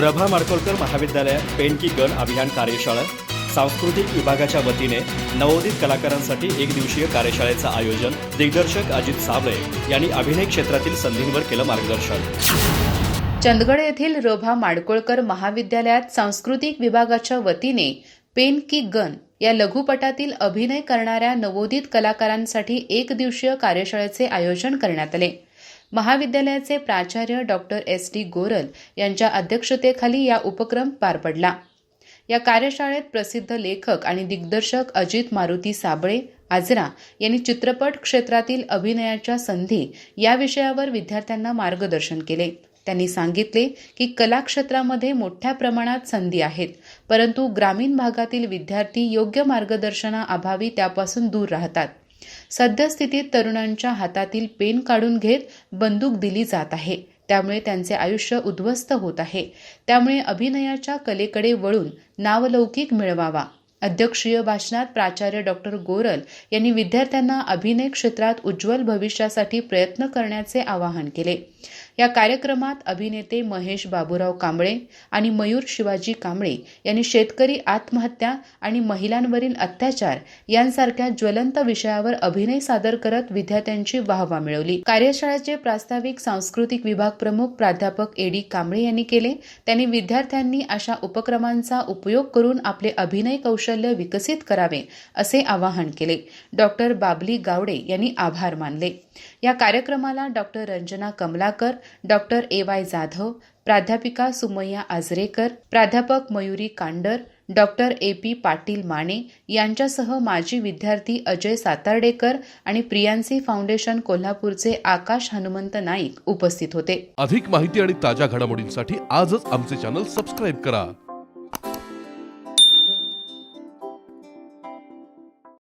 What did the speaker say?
रभा माडकोलकर महाविद्यालयात पेन की गन अभियान कार्यशाळा सांस्कृतिक विभागाच्या वतीने नवोदित कलाकारांसाठी एक दिवसीय कार्यशाळेचं आयोजन दिग्दर्शक अजित साबळे यांनी अभिनय क्षेत्रातील संधींवर केलं मार्गदर्शन. चंदगड येथील रभा माडकोळकर महाविद्यालयात सांस्कृतिक विभागाच्या वतीने पेन की गन या लघुपटातील अभिनय करणाऱ्या नवोदित कलाकारांसाठी एक दिवसीय कार्यशाळेचे आयोजन करण्यात आले. महाविद्यालयाचे प्राचार्य डॉक्टर एस डी गोरल यांच्या अध्यक्षतेखाली या उपक्रम पार पडला. या कार्यशाळेत प्रसिद्ध लेखक आणि दिग्दर्शक अजित मारुती साबळे आजरा यांनी चित्रपट क्षेत्रातील अभिनयाच्या संधी या विषयावर विद्यार्थ्यांना मार्गदर्शन केले. त्यांनी सांगितले की कला क्षेत्रामध्ये मोठ्या प्रमाणात संधी आहेत परंतु ग्रामीण भागातील विद्यार्थी योग्य मार्गदर्शनाअभावी त्यापासून दूर राहतात. सद्यस्थितीत तरुणांच्या हातातील पेन काढून घेत बंदूक दिली जात आहे. त्यामुळे त्यांचे आयुष्य उद्ध्वस्त होत आहे. त्यामुळे अभिनयाच्या कलेकडे वळून नावलौकिक मिळवावा. अध्यक्षीय भाषणात प्राचार्य डॉक्टर गोरल यांनी विद्यार्थ्यांना अभिनय क्षेत्रात उज्ज्वल भविष्यासाठी प्रयत्न करण्याचे आवाहन केले. या कार्यक्रमात अभिनेते महेश बाबूराव कांबळे आणि मयूर शिवाजी कांबळे यांनी शेतकरी आत्महत्या आणि महिलांवरील अत्याचार यांसारख्या ज्वलंत विषयावर अभिनय सादर करत विद्यार्थ्यांची वाहवा मिळवली. कार्यशाळेचे प्रास्ताविक सांस्कृतिक विभाग प्रमुख प्राध्यापक एडी कांबळे यांनी केले. त्यांनी विद्यार्थ्यांनी अशा उपक्रमांचा उपयोग करून आपले अभिनय कौशल्य विकसित करावे असे आवाहन केले. डॉक्टर बाबली गावडे यांनी आभार मानले. या कार्यक्रमाला doctor Ranjana Kamalakar doctor A. Y. Jadhav प्राध्यापिका सुमय्या आजरेकर प्राध्यापक Mayuri Kandar doctor A. P. Patil Mane यांच्यासह माजी विद्यार्थी अजय सातार्डेकर आणि प्रियांसी फाउंडेशन कोल्हापूरचे आकाश हनुमंत नाईक उपस्थित होते. अधिक माहिती आणि ताज्या घडामोडींसाठी आजच आमचे चॅनल सबस्क्राईब करा.